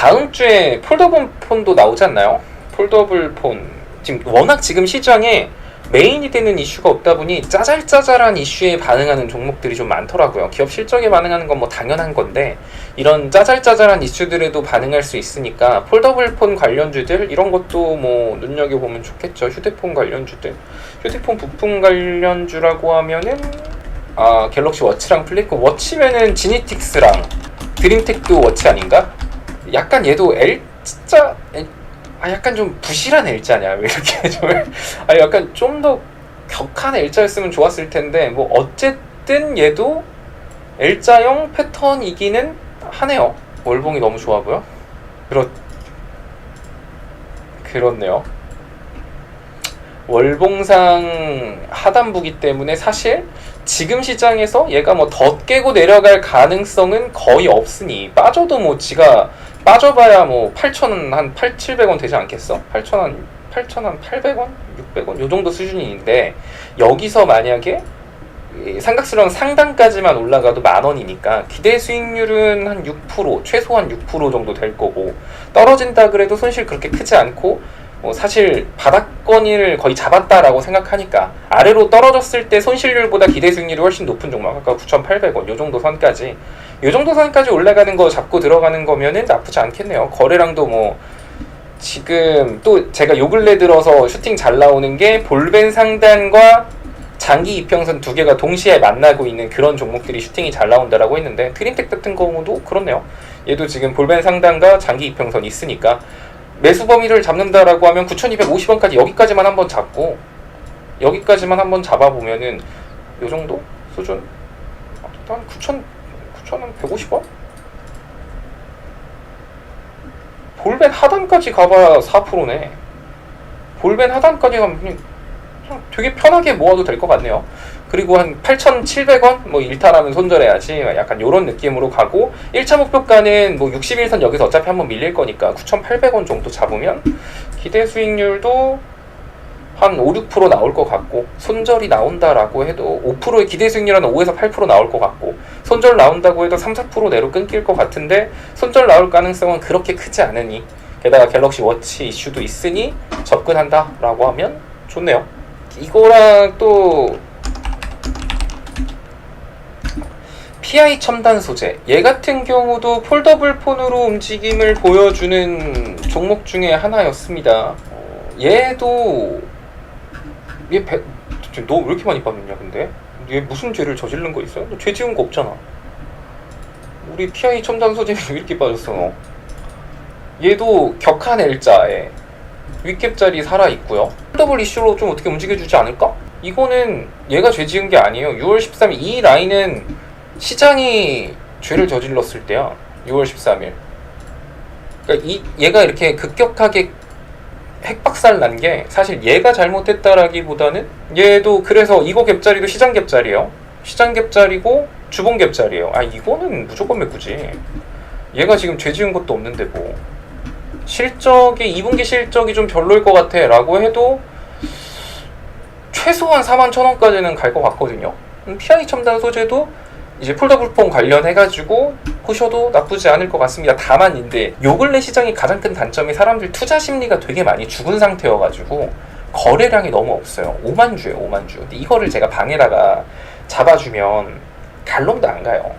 다음 주에 폴더블 폰도 나오지 않나요? 폴더블 폰 지금 워낙 지금 시장에 메인이 되는 이슈가 없다 보니 짜잘짜잘한 이슈에 반응하는 종목들이 좀 많더라고요. 기업 실적에 반응하는 건 뭐 당연한 건데 이런 짜잘짜잘한 이슈들에도 반응할 수 있으니까 폴더블 폰 관련주들 이런 것도 뭐 눈여겨 보면 좋겠죠. 휴대폰 관련주들, 휴대폰 부품 관련주라고 하면은 아 갤럭시 워치랑 플리코 워치면은 지니틱스랑 드림텍도 워치 아닌가? 약간 얘도 L 진짜 L- 아 약간 좀 부실한 L자냐 왜 이렇게 좀아 약간 좀 더 격한 L자였으면 좋았을 텐데 뭐 어쨌든 얘도 L자형 패턴이기는 하네요. 월봉이 너무 좋아 보여. 그렇 그렇네요 월봉상 하단부기 때문에 사실 지금 시장에서 얘가 뭐 더 깨고 내려갈 가능성은 거의 없으니 빠져도 뭐 지가 빠져봐야 뭐 8천원 한 8, 700원 되지 않겠어? 8천 원 8천 한 800원? 600원? 요 정도 수준인데 여기서 만약에 이 삼각수령 상단까지만 올라가도 만 원이니까 기대 수익률은 한 6% 최소한 6% 정도 될 거고 떨어진다 그래도 손실 그렇게 크지 않고 뭐 사실 바닥권을 거의 잡았다라고 생각하니까 아래로 떨어졌을 때 손실률보다 기대 수익률이 훨씬 높은 종목 아까 9,800원 요 정도 선까지 요 정도 선까지 올라가는 거 잡고 들어가는 거면은 나쁘지 않겠네요 거래량도 뭐 지금 또 제가 요 근래 들어서 슈팅 잘 나오는 게 볼벤 상단과 장기 이평선 두 개가 동시에 만나고 있는 그런 종목들이 슈팅이 잘 나온다라고 했는데 트림텍 같은 경우도 그렇네요. 얘도 지금 볼벤 상단과 장기 이평선 있으니까 매수 범위를 잡는다라고 하면 9,250원까지 여기까지만 한번 잡고 여기까지만 한번 잡아보면은 요 정도 수준 한 9,000 9,150원? 볼벤 하단까지 가봐야 4%네. 볼벤 하단까지 가면 되게 편하게 모아도 될 것 같네요. 그리고 한 8,700원 뭐 일탈하면 손절해야지 약간 요런 느낌으로 가고 1차 목표가는 뭐 61선 여기서 어차피 한번 밀릴 거니까 9,800원 정도 잡으면 기대 수익률도 한 5, 6% 나올 것 같고 손절이 나온다라고 해도 5%의 기대 수익률은 5에서 8% 나올 것 같고 손절 나온다고 해도 3, 4% 내로 끊길 것 같은데 손절 나올 가능성은 그렇게 크지 않으니 게다가 갤럭시 워치 이슈도 있으니 접근한다라고 하면 좋네요. 이거랑 또 PI 첨단 소재 얘 같은 경우도 폴더블 폰으로 움직임을 보여주는 종목 중에 하나였습니다. 어, 얘도 얘 배, 너 왜 이렇게 많이 빠졌냐 근데? 얘 무슨 죄를 저지른 거 있어요? 너죄 지은 거 없잖아. 우리 PI 첨단 소재는 왜 이렇게 빠졌어 너? 얘도 격한 L자에 윗캡자리 살아 있고요. 더블 이슈로 좀 어떻게 움직여주지 않을까? 이거는 얘가 죄 지은 게 아니에요. 6월 13일 이 라인은 시장이 죄를 저질렀을 때야. 6월 13일. 그러니까 이 얘가 이렇게 급격하게 핵박살 난 게 사실 얘가 잘못했다라기보다는 얘도 그래서 이거 갭자리도 시장 갭자리예요. 시장 갭자리고 주봉 갭자리예요. 아 이거는 무조건 메꾸지. 얘가 지금 죄 지은 것도 없는데 뭐. 실적이 2분기 실적이 좀 별로일 것 같아라고 해도 최소한 4만 천 원까지는 갈 것 같거든요. 음, PI 첨단 소재도 이제 폴더블폰 관련해가지고 보셔도 나쁘지 않을 것 같습니다. 다만 인데 요 근래 시장의 가장 큰 단점이 사람들 투자 심리가 되게 많이 죽은 상태여가지고 거래량이 너무 없어요. 5만 주예요, 5만 주. 근데 이거를 제가 방에다가 잡아주면 갈놈도 안 가요.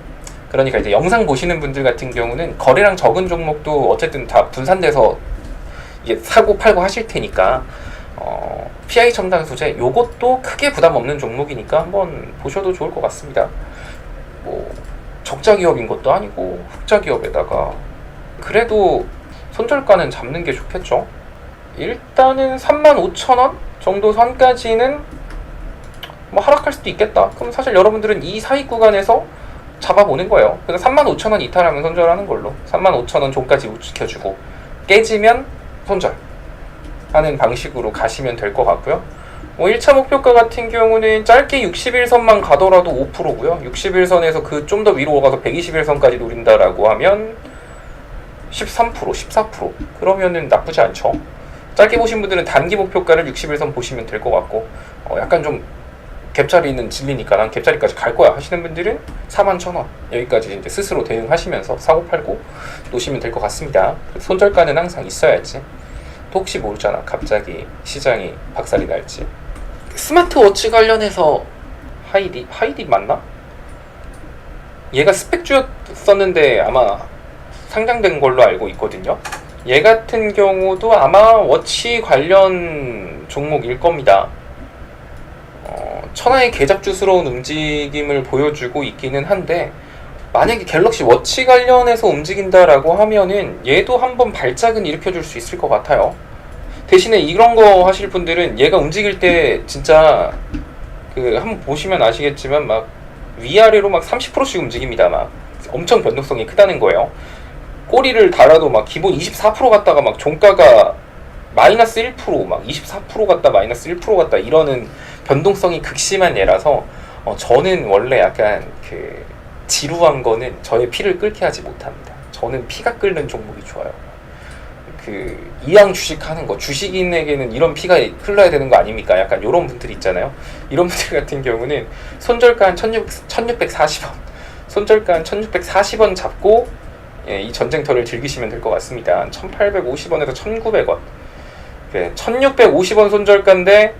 그러니까 이제 영상 보시는 분들 같은 경우는 거래량 적은 종목도 어쨌든 다 분산돼서 이게 사고 팔고 하실 테니까 어, PI 첨단 소재 요것도 크게 부담 없는 종목이니까 한번 보셔도 좋을 것 같습니다. 뭐 적자 기업인 것도 아니고 흑자 기업에다가 그래도 손절가는 잡는 게 좋겠죠. 일단은 35,000원 정도 선까지는 뭐 하락할 수도 있겠다. 그럼 사실 여러분들은 이 사이 구간에서 잡아보는 거예요. 그래서 35,000원 이탈하면 손절하는 걸로 35,000원 종까지 지켜주고 깨지면 손절 하는 방식으로 가시면 될 것 같고요. 뭐 1차 목표가 같은 경우는 짧게 61선만 가더라도 5%고요. 61선에서 그 좀 더 위로 가서 121선까지 노린다라고 하면 13%, 14% 그러면은 나쁘지 않죠. 짧게 보신 분들은 단기 목표가를 61선 보시면 될 것 같고 어, 약간 좀 갭자리는 진리니까 난 갭자리까지 갈 거야 하시는 분들은 4만 천원 여기까지 이제 스스로 대응하시면서 사고 팔고 놓으시면 될 것 같습니다. 손절가는 항상 있어야지. 또 혹시 모르잖아. 갑자기 시장이 박살이 날지. 스마트워치 관련해서 하이디 하이디 맞나? 얘가 스펙주였었는데 아마 상장된 걸로 알고 있거든요. 얘 같은 경우도 아마 워치 관련 종목일 겁니다. 어, 천하의 개잡주스러운 움직임을 보여주고 있기는 한데 만약에 갤럭시 워치 관련해서 움직인다라고 하면은 얘도 한번 발작은 일으켜줄 수 있을 것 같아요. 대신에 이런 거 하실 분들은 얘가 움직일 때 진짜 그 한번 보시면 아시겠지만 막 위아래로 막 30%씩 움직입니다. 막 엄청 변동성이 크다는 거예요. 꼬리를 달아도 막 기본 24% 갔다가 막 종가가 마이너스 1%, 막 24% 갔다 마이너스 1% 갔다 이러는 변동성이 극심한 얘라서 어, 저는 원래 약간 그 지루한 거는 저의 피를 끓게 하지 못합니다. 저는 피가 끓는 종목이 좋아요. 그 이양 주식하는 거 주식인에게는 이런 피가 흘러야 되는 거 아닙니까? 약간 이런 분들 있잖아요. 이런 분들 같은 경우는 손절가 한 16, 1640원, 손절가 한 1640원 잡고 예, 이 전쟁터를 즐기시면 될 것 같습니다. 1850원에서 1900원. 그 1650원 손절가인데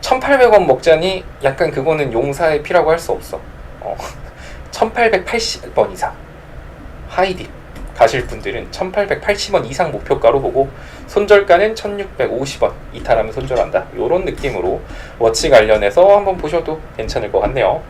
1800원 먹자니 약간 그거는 용사의 피라고 할 수 없어. 어, 1880원 이상. 하이딥 가실 분들은 1880원 이상 목표가로 보고 손절가는 1650원 이탈하면 손절한다. 이런 느낌으로 워치 관련해서 한번 보셔도 괜찮을 것 같네요.